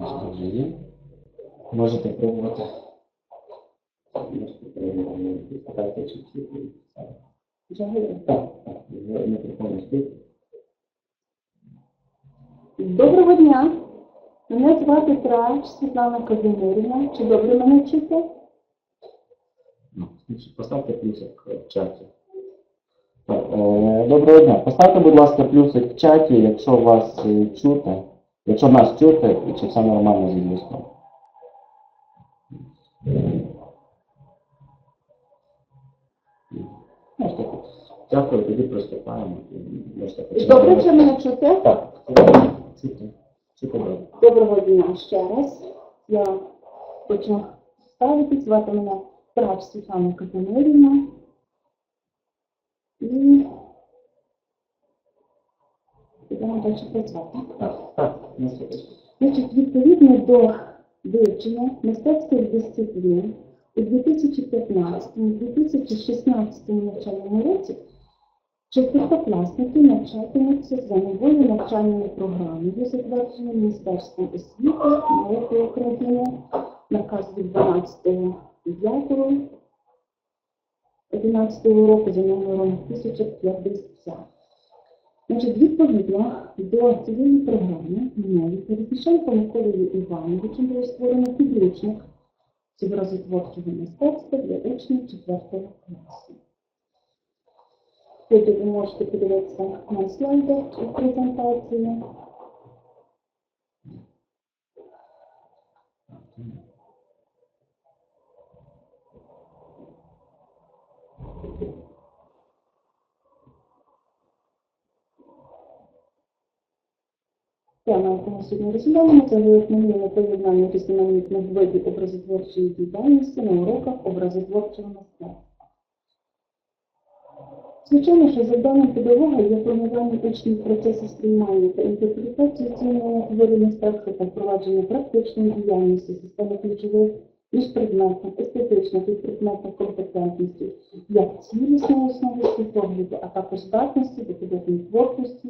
Вже. Можете пробувати. Можете перевірити, спитати, чи всі Взагалі. Так, так. Доброго дня. Мене звати Трач Світлана Казимирівна. Чи добре мене чути? Ну, Поставте плюсик в чаті. Е, Доброго дня. Поставте, будь ласка, плюсик в чаті, якщо вас е, чути, якщо нас чути, і чи все нормально зі зв'язком. Дякую, тоді приступаємо. Добре, чи мене чути? Так, чути. Доброго дня ще раз. Я хочу ставити, звати мене Трач Світлана Казимирівна. І будемо далі працювати. Значить, відповідно до вивчення мистецьких дисциплін у 2015-2016 навчальному році четвертокласники навчатимуться за новою навчальною програмою, затвердженою Міністерством освіти науки України наказ від 12.05.11 року за номером 1050. Значить, відповідно до цієї програми мною Перепішенко Миколою Івановичем було створено підручник з образотворчого мистецтва для учнів 4 класу. Тут ви можете подивитися на слайдах у презентації. Тема, сьогодні розглядаємо, це виявлення поєднання різноманітних видів образотворчої діяльності на уроках образотворчого мистецтва. Звичайно, що завданням педагога є планування учнів процесу сприймання та інтерпретації цінного творів мистецтва та впровадження практичної діяльності, системи ключових міжпредметних, естетичних і предметних компетентностей, як цілісної основи світогляду, а також здатності до художньої творчості,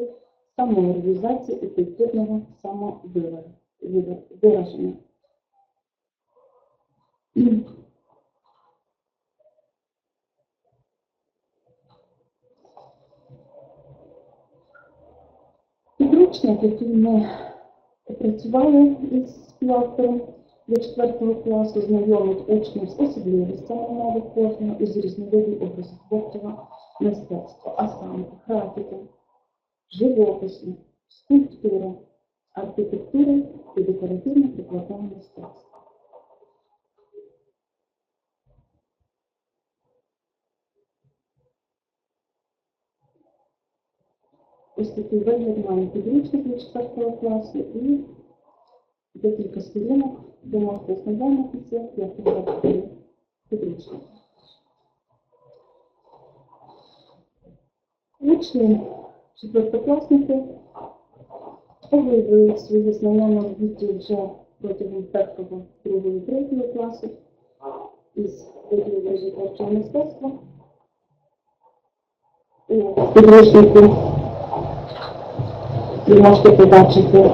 самореалізації культурного самовираження. Підручник, який ми опрацювали із співавтором для 4 класу, знайомить учнів з особливостями мови кожного із різновидів образотворчого мистецтва, а саме графіки, живопису, скульптури, архітектури і декоративно-прикладного мистецтва. Ось такий вигляд має підручник для 4 класу і декілька сторінок, де можете ознайомитися, як підготувати підручник. Учні, четвертокласники, виявили свої знання на роботі вже протягом першого, другого, третього класу із виділу образотворчого мистецтва. У підручнику ви можете побачити,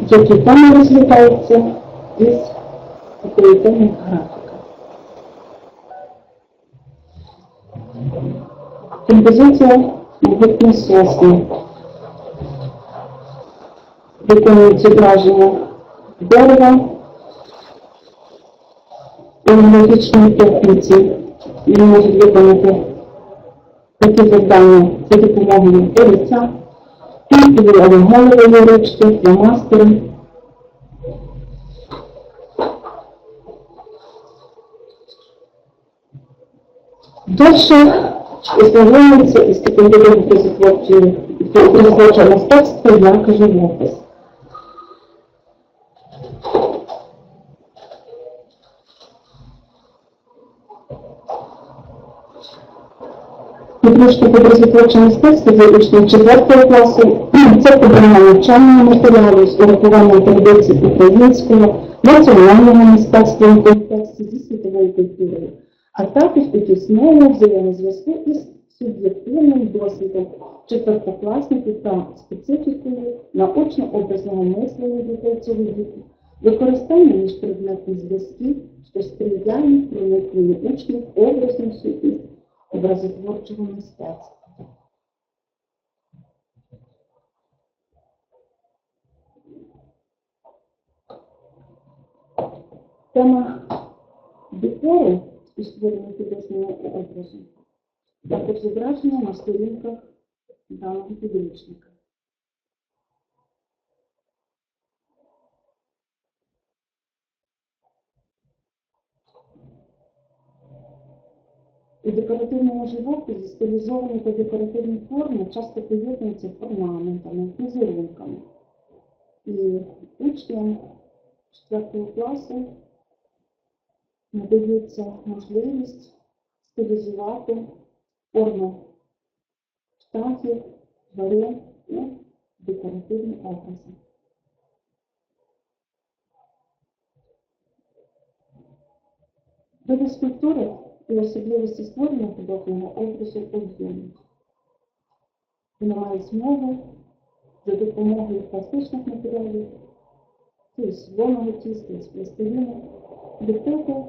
які теми розглядаються із оперативних графіка. Композиція могутні сосни. Виконують зображення дерева у аналогічній техніці. Він може виконати такі завдання за допомогою або голової ручки, фломастери. Далі ознайомиться із видом образотворчого мистецтва, як живопис. Підручник образотворчого мистецтва для учнів 4 класу. Це програма навчального матеріалу з урахуванням традицій українського, національного мистецтва в контексті зі світовою культурою, а також у тісному взаємозв'язку із суб'єктивним досвідом четвертокласників та специфікою наочно-образного мислення дітей цього віку, використання міжпредметних зв'язків, що сприяє проникненню учнів образну сутність образотворчого мистецтва. Тема декору і створення художнього також зображена на сторінках даного підручника. У декоративному живописі стилізовані та декоративні форми часто поєднуються орнаментами, візерунками. І учням 4 класу надається можливість стилізувати форму птахів, тварин у декоративні образи. Види скульптури і особливості створення художнього образу об'ємні. Вони мають змогу за допомогою пластичних матеріалів, тобто вольного тіста, з пластиліну, ліпити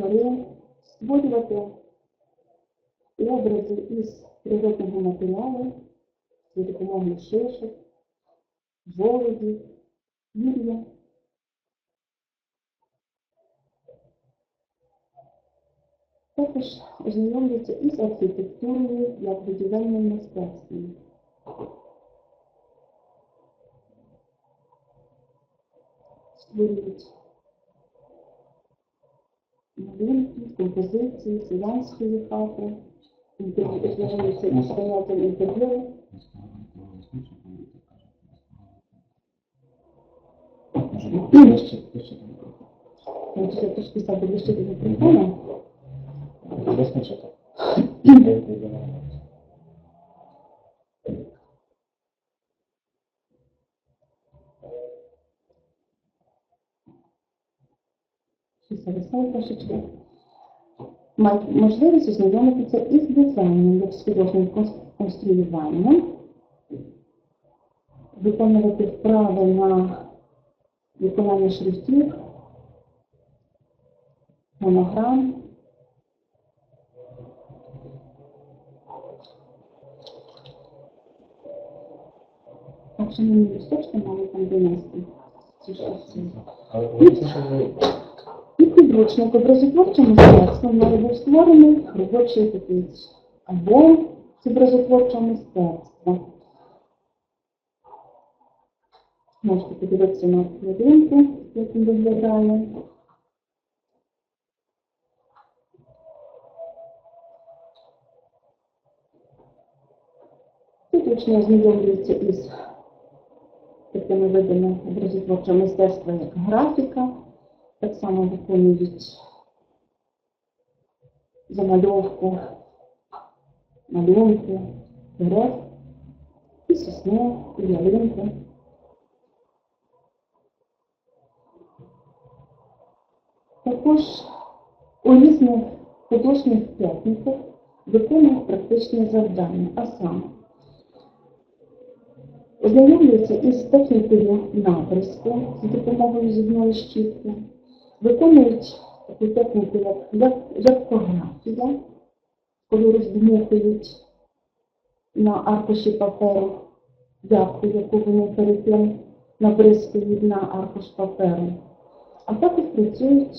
тварин, створювати образи із природного матеріалу за допомогою шишок, жолудів, пір'я. Також ознайомлюється із архітектурою як будівельним мистецтвом. Створюють мобилки, композиції, селянської хати, звернулися експонатом інтерв'ю. Можете трошки стати ближче до мікрофона? Десь не чекав. Зависає трошечки. Мають можливість ознайомитися із дизайном, як художнім конструюванням, виконувати вправи на виконання шрифтів, монограм. Так що мені листочки мали там донести. Ці шрифти. Підручник образотворчим мистецтвом має був створений робочий такий альбом з образотворчого мистецтва. Можете подивитися на картинку, як він виглядає. Тут учні ознайомлюються із такими видами образотворчого мистецтва, як графіка, так само виконують замальовку, малюнки, дерев, і сосни, і ялинки. Також у різних художніх техніках виконують практичні завдання, а саме ознайомлюються із технікою наприску з допомогою зубної щітки, виконують таку техніку, як, як, коли роздмухують на аркуші паперу в'язку, яку вони перед тим набризкують на аркуш паперу. А також працюють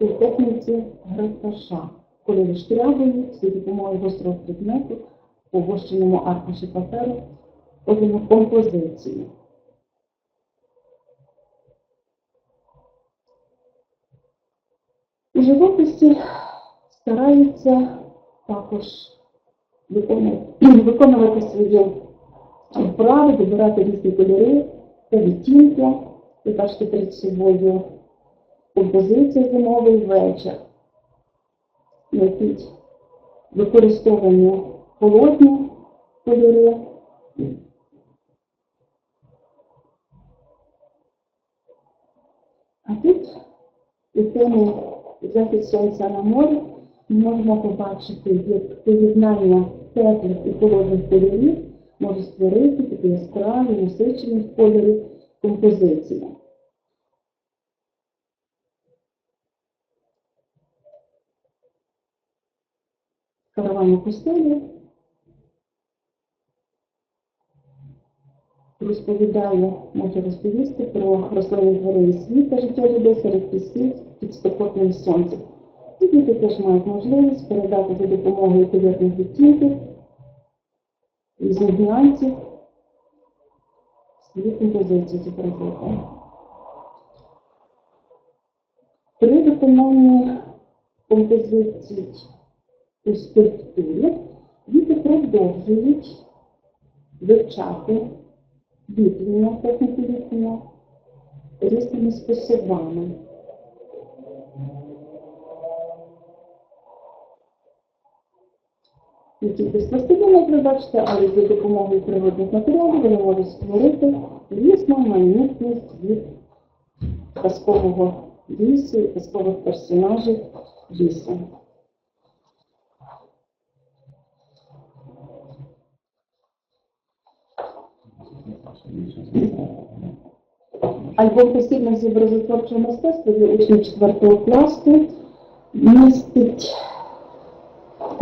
у техніці графаша, коли вишкрябують за допомогою гострого предмету по вощеному аркуші паперу робимо композицію. Живописі стараються також виконувати, свої вправи, вибирати різні кольори та відтінки. Ви бачите перед собою композиція зимовий вечір, на якій використовані холодні кольори, А тут темі захід сонця на морі можна побачити, як поєднання теплих і холодних кольорів може створити такі яскраві, насичені в кольорі композиції. Керування постелі розповідає, може розповісти про тваринний світ та життя людей серед пісків під спекотним сонцем. І діти теж мають можливість передати за допомогою кольорних відтінків нюансів свої композиції зобразити. При виконанні композицій у скульптурі діти продовжують вивчати вітрення, техніку різними способами. Не тільки з пластиліну, як ви бачите, але за допомогою природних матеріалів вони можуть створити різноманітність від казкового лісу і казкових персонажів лісу. Альбом посібник з образотворчого мистецтва для учнів 4 класу містить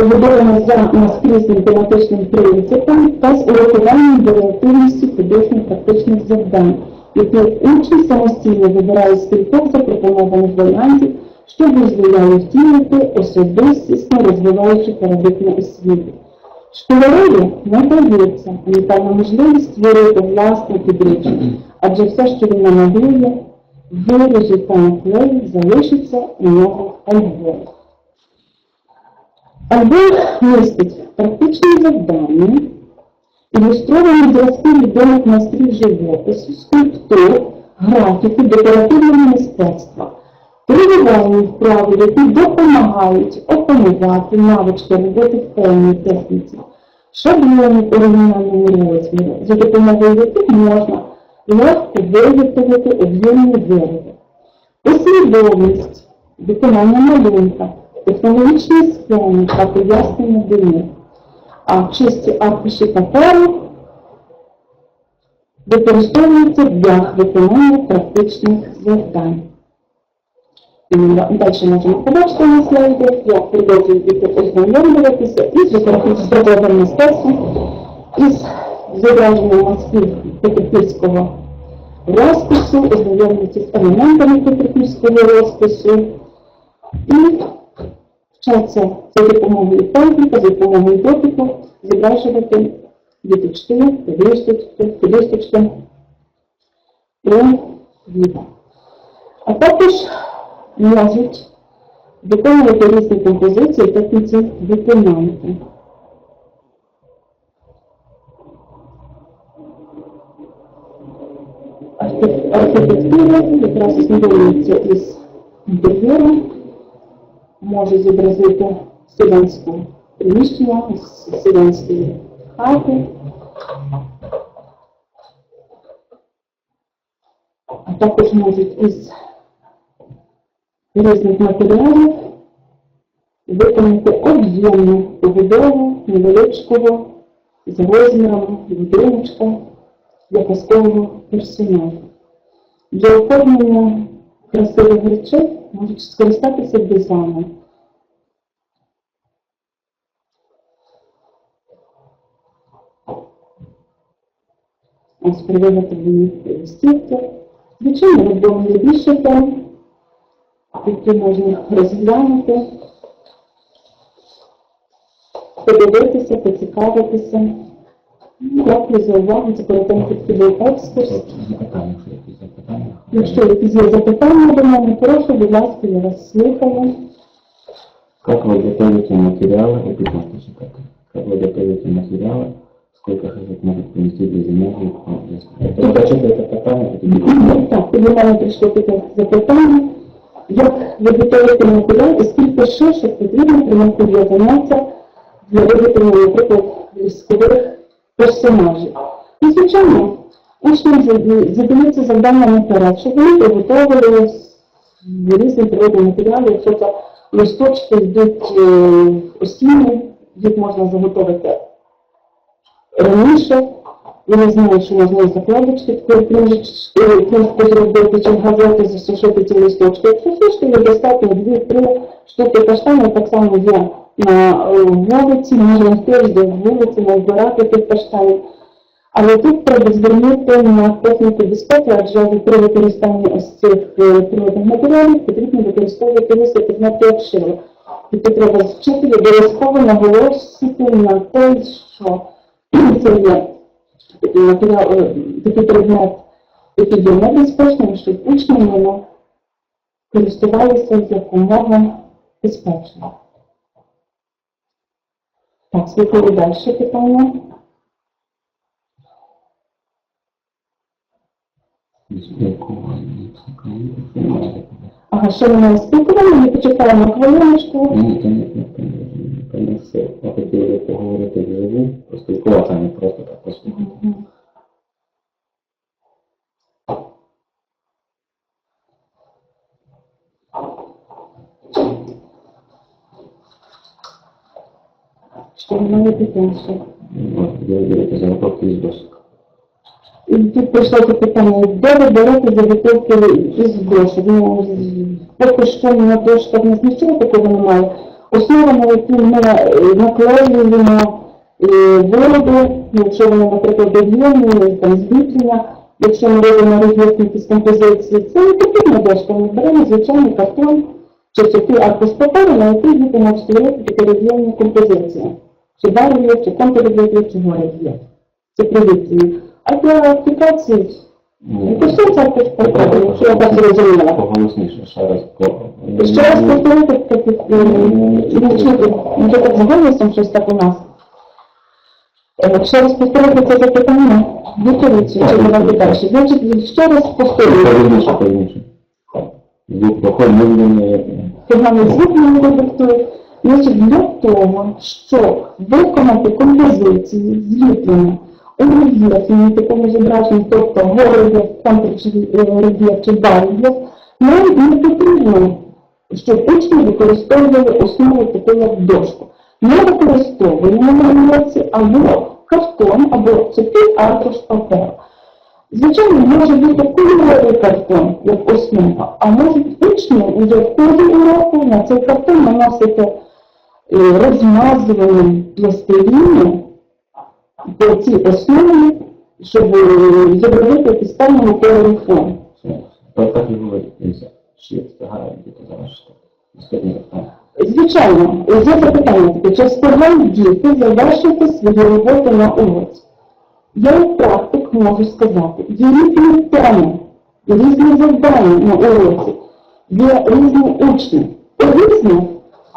побудоване за наскрізним тематичним принципом та з урахуванням варіативності художніх практичних завдань, які учні самостійно вибирають з кількох запропонованих варіантів, що дозволяє втілити особистісно розвиваючи парадигму освіти. Школяреві надається унікальна можливість створити власне підручник, адже все, що він намалює, виріже та наклеїть, залишиться у нього альбом. Альбом містить практичні завдання, ілюстровані зразки відомих майстрів живопису, скульптур, графіки, декоративного мистецтва, тренувальні вправи, які допомагають опанувати навички роботи в певній техніці, шаблони по оригінальному розміру, за допомогою яких можна легко виготовити об'ємні вироби. Послідовність виконання малюнка, технологічні схеми та пояснення до них. А чисті аркуші паперу використовуються для виконання практичних завдань. І Далі можемо побачити на слайді, як продовжують діти ознайомлюватися із декоративним мистецтвом, із зображенням мазків петриківського розпису, ознайомлюються з елементами петриківського розпису і вчаться за допомогою техніки, за допомогою дотику зображувати діточки, підлісточки і відео. А також можуть виконувати різні композиції в техніці виконання. Архі- Архітектура якраз ознайомлюється із інтер'єром, може зобразити селянську приміщення, з селянської хати. А також можуть із різних матеріалів виконати об'ємну побудову невеличкого з розмірами будиночка для казкового персоналу. Для оформлення красивих речей можуть скористатися дизайном. Ось при виготовленні листівки. Звичайно, альбом є більше тем, які можна розглянути, подивитися, поцікавитися. Дякую за увагу, це коротенький такий екскурс. Запитання, якщо якісь запитання. Якщо якісь є запитання до мене, прошу, будь ласка, я вас слухаю. Как вы готовите материалы, это можно читать. Как вы готовите материалы, сколько человек может принести для замовник, ну, если... Это зачем это питание, это не Так, і до мене прийшло таке запитання. Як ви готуєте матеріал і скільки шишок потрібно при матеріалі заняття для виготовлення, наприклад, військових персонажів? І, звичайно, учням задається завдання наперед, щоб вони приготовили з різних природних матеріалів, якщо це Листочки йдуть е, осінні, їх можна заготовити раніше. Вони знають, що можна закладочки книжечку книжку зробити, чи газети засушити ці листочки. Якщо сушки, є достатньо дві-три штуки каштанів, так само є на е, вулиці, можна теж до вулиці назбирати тих каштанів. Але тут треба звернути на техніку безпеки, адже при використанні ось цих е, природних матеріалів потрібно використовувати висоти як шило. Тобто треба вчителю обов'язково наголосити на те, що це є матеріал, е, такий предмет, який є небезпечним, щоб учні ними користувалися якомога безпечно. Так, слухаю далі питання. Спілкування. Ага, що ми спілкували, ми почекаємо хвилиночку. Ні, то не не все. Я хотів би поговорити вживу, поспілкуватися, а не просто так послухати. Що в мене питання? Я берете заготовки із досок. Тут прийшло це питання, де ви берете заготовки із дошок? Ну, поки що на дошках не нічого такого немає. Основа, на яку ми наклеюємо е, вироби, якщо вони, наприклад, об'ємні, там зліплення, якщо ми робимо розлісні якісь композиції, це не потрібна дошка, ми беремо звичайний картон чи сухий аркуш паперу, на який будемо створити такі роз'ємні композиції. Чи барві, чи контррельєфи, чи горельєф. Це привітні. Аплікації, ну, я так зрозуміла. Поголосніше, ще раз. Ще раз повторити, може так з голосом щось так у нас. Ще раз повторити це запитання, відповідь, чи давати далі. Значить, ще раз повторюю. Повільніше, повільніше. Звук проходить медленно. поганий звук не редактує. Значить, для того, щоб виконати композиції, зліплення рельєфі, на такому зображенні, тобто горельєф, контррельєф чи барельєф, нам не потрібно, щоб учні використовували основу таку як дошку. Ми використовуємо на уроці або картон, або цупий аркуш паперу. Звичайно, може бути кольоровий картон як основа, а можуть учні вже в ході уроку на цей картон наносити е, розмазуванням пластиліну по цій основі, щоб е, зробити якийсь певний фон. Так і говорить. Ще встигає діти. Звичайно, є запитання таке, чи встигають діти завершити свою роботу на уроці? Я як практик можу сказати, є різні теми, різні завдання на уроці, є різні учні. Різні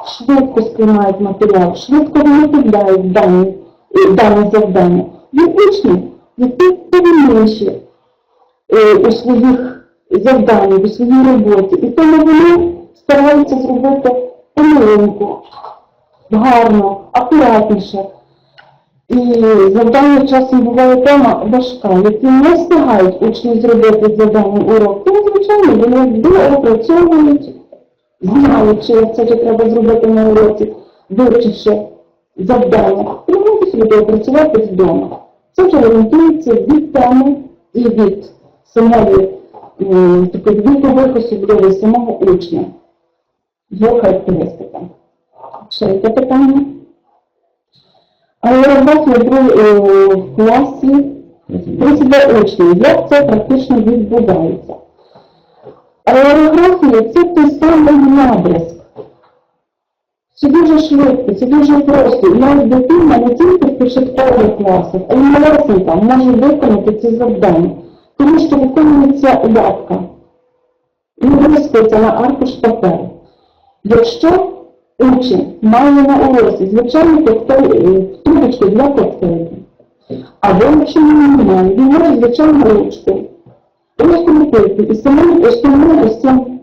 швидко сприймають матеріал, швидко виготовляють дані, е, дане завдання. Є учні, які повільніші е, у своїх завданнях, у своїй роботі. І тому вони стараються зробити помилунку, гарно, акуратніше. І завдання часом буває тема важка, які не встигають учні зробити завдання урок. Тому, звичайно, вони доопрацьовують, знаючи, як це треба зробити на уроці, вивчивши завдання, і можуть вдома. Це вже орієнтується від теми і від самої такої вікових особливостей самого учня. Його характеристика. Ще яке питання? Аерографія друг- е, в класі 32 учнів. Як це практично відбувається? Аерографія це той самий набрязк. Це дуже швидко, це дуже просто. І навіть дитина не тільки в початкових класах, а й малесенька може виконати ці завдання. Тому що виконується лапка. І виспиться на аркуш паперу. Якщо учень має на уроці коктейль, е, трубочку для коктейлю, або якщо він немає, він може звичайну ручку розкрутити і основним ось цим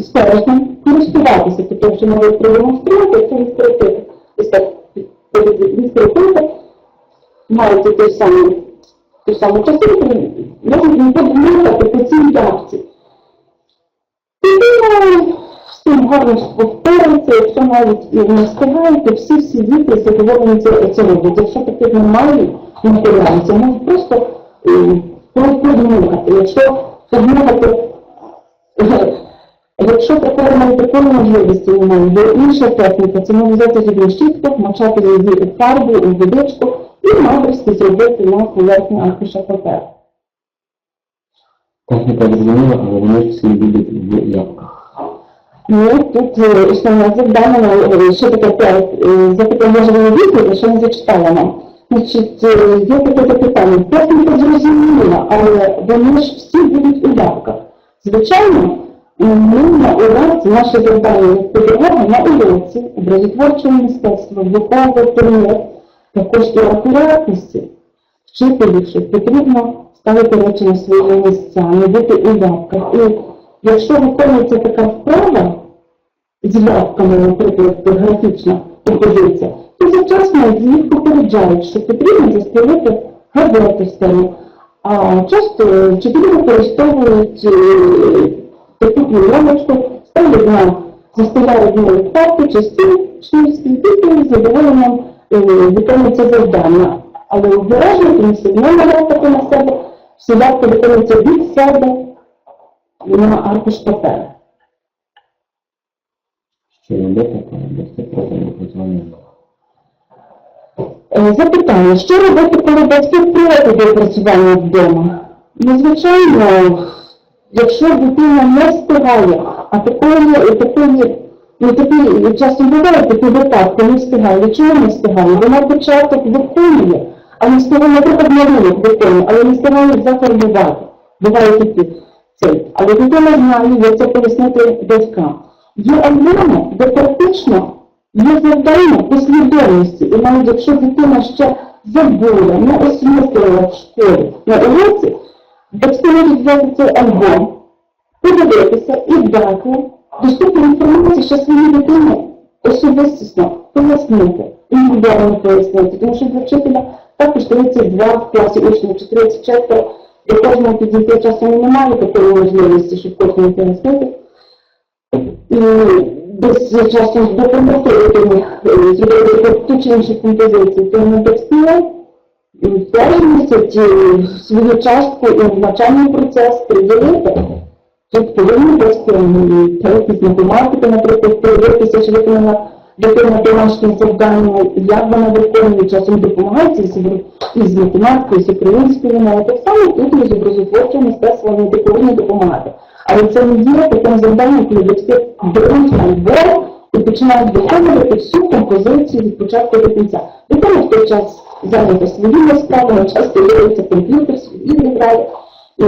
стержнем користуватися, таке, що ми продемонструвати, це відкрити, ось так відкрити, маєте той самий, ту саму частинку, не подумати по цій явці. Дитина всім гарно повторюється, якщо навіть і не встигаєте, всі всі діти задоволені це, це роблять. Якщо таких немає матеріалів, це можуть просто е, подмухати. Якщо подмухати, якщо такої немає такої можливості немає, бо інша техніка, це може взяти зубну щітку, мочати її у фарбу, у водичку і майстерськи зробити на поверхні аркуша паперу. Техніка зрозуміла, але вони всі будуть в явках. Ну, тут е, основне завдання, е, що таке е, запитання можливо відповідь, що не зачитала нам. Значить, є таке запитання. Техніка зрозуміла, але вони ж всі будуть у явках. Звичайно, м, ми на уроці, наше завдання як на уроці, образотворчого мистецтва, виховувати предмет, також і акуратності, вчителю, що потрібно ставити речі на свої місця, не бути у явках. І якщо виконується така вправа з явками, наприклад, графічна композиція, то завчасно їх попереджають, що потрібно застелити газету стелю. А часто вчителі використовують таку плівочку, ставлять на на карти чи стіл, що діти з задоволенням е, виконують це завдання. Але обережно, тому що не наляпати на себе, всі явки виконуються від себе на аркуш паперу. Що робити, коли дасте проти напрацювання? Е, Запитання, що робити, коли батьки проти до опрацювання вдома? Ну, звичайно, якщо дитина не встигає, а такої, такої, ну такі часом буває такі випадки, не встигає. Чому не встигає? Вона початок виконує, а не встигає, наприклад, малюнок виконує, але не встигає зафарбувати. Буває такі цей. Але дитина знає, як це пояснити батькам. Є альбоми, де практично є завдання послідовності, і навіть якщо дитина ще забула, не осмислила в школі на уроці, можуть взяти цей альбом, подивитися і дати доступну інформацію, що своїй дитині особистісно пояснити, індивідуально пояснити, тому що для вчителя також 32 в класі учнів чи 34, до кожного підійти часу немає такої можливості, щоб кожному пояснити. І десь часом допомогти дитині е, зробити ту чи іншу композицію, то ми батьки м, теж е, свою частку і навчальний процес приділити. Тут повинні м, якісь математики, наприклад, подивитися, чи виконана дитина домашнє завдання, як вона виконує, часом допомагається і з, і з математикою, з українською мовою. Так само тут і з образотворчим мистецтвом вони повинні допомагати. Але це не є таким завданням, коли батьки беруть альбом і починають виконувати всю композицію від початку до кінця. Дитина в той час зайнята своїми справами, часто дивиться комп'ютер, свої грає, і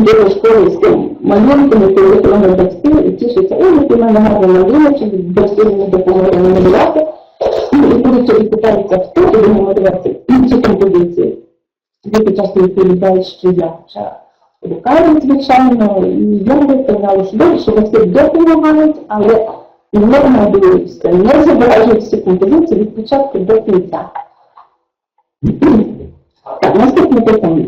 до школи з тим малюнками, коли виконує батьки і тішиться, ой, в мене гарний малюночок, батьки мені допомогли намалювати. І коли це питається, хто буде намалювати цю композицію, діти часто відповідають, що я вчора руками, звичайно, і я виставляла сюди, що батьки допомагають, але не надуються, не забирають всі композиції від початку до кінця. Так, наступне питання.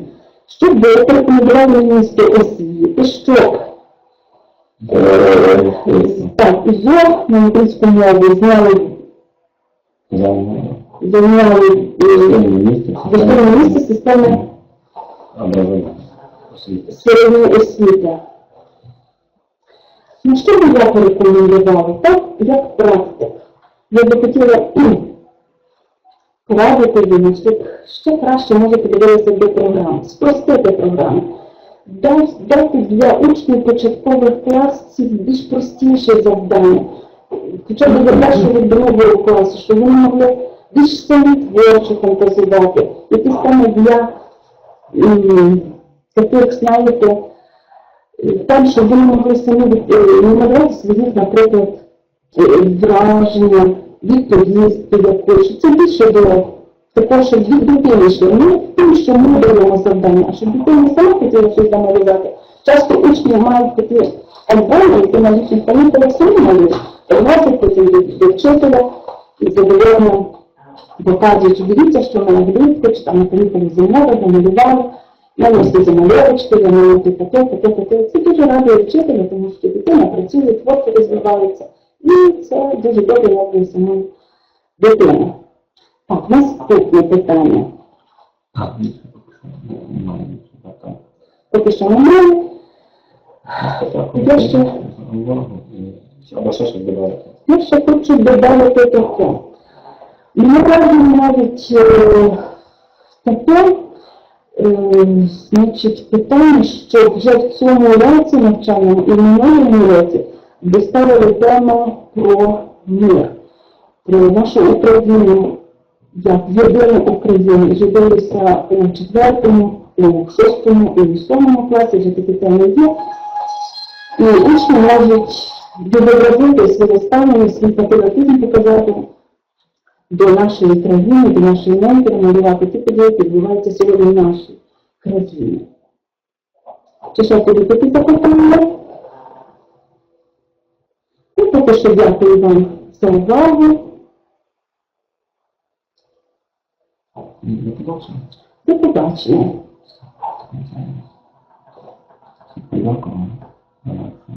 Що ви порекомендували міністру освіти, щоб так, ЗО на англійську мову зняли, Зайняли. в місці системи середньої освіти. Ну, що би я порекомендувала? Так, як практик. Я би хотіла м, порадити їм, що ще краще може подивитися до програм, спростити програму. Дати, для учнів початкових класів більш простіше завдання. Хоча б для першого другого класу, щоб вони могли більш самі творчо фантазувати. Якісь саме для таких, знаєте, там, щоб вони могли самі е, намалювати своїх, наприклад, е, враження, відповісти якось. щоб Це більше до такого, щоб від дитини йшло. Не тим, що ми даємо завдання, а щоб дитина сама хотіла щось замалювати. Часто учні мають такі альбоми, які на їхніх канікулах самі малюють, потім до, вчителя і задоволено показують, дивіться, що ми на влітку, чи там на канікулі зимові, намалювали. наносити замальовочки, замовити таке, таке, таке. Це дуже радує вчителя, тому що дитина працює, творчо розвивається. І це дуже добре радує саму дитину. Так, наступне питання. Поки що немає Я ще-. Я ще хочу додати таке. Наразі навіть е, таке, е, значить, питання, що вже в цьому році навчальному і в минулому році доставили тему про мир, про нашу Україну, як єдину Україну. З'явилися у четвертому, у шостому і у сьомому класі, вже такі теми є. І учні можуть відобразити своє ставлення, свій патріотизм показати до нашої країни, до нашої неньки, намалювати ті події, які відбуваються сьогодні в нашій країні. Чи ще тобі такі запитання? І поки що дякую вам за увагу. До побачення. До побачення. Дякую.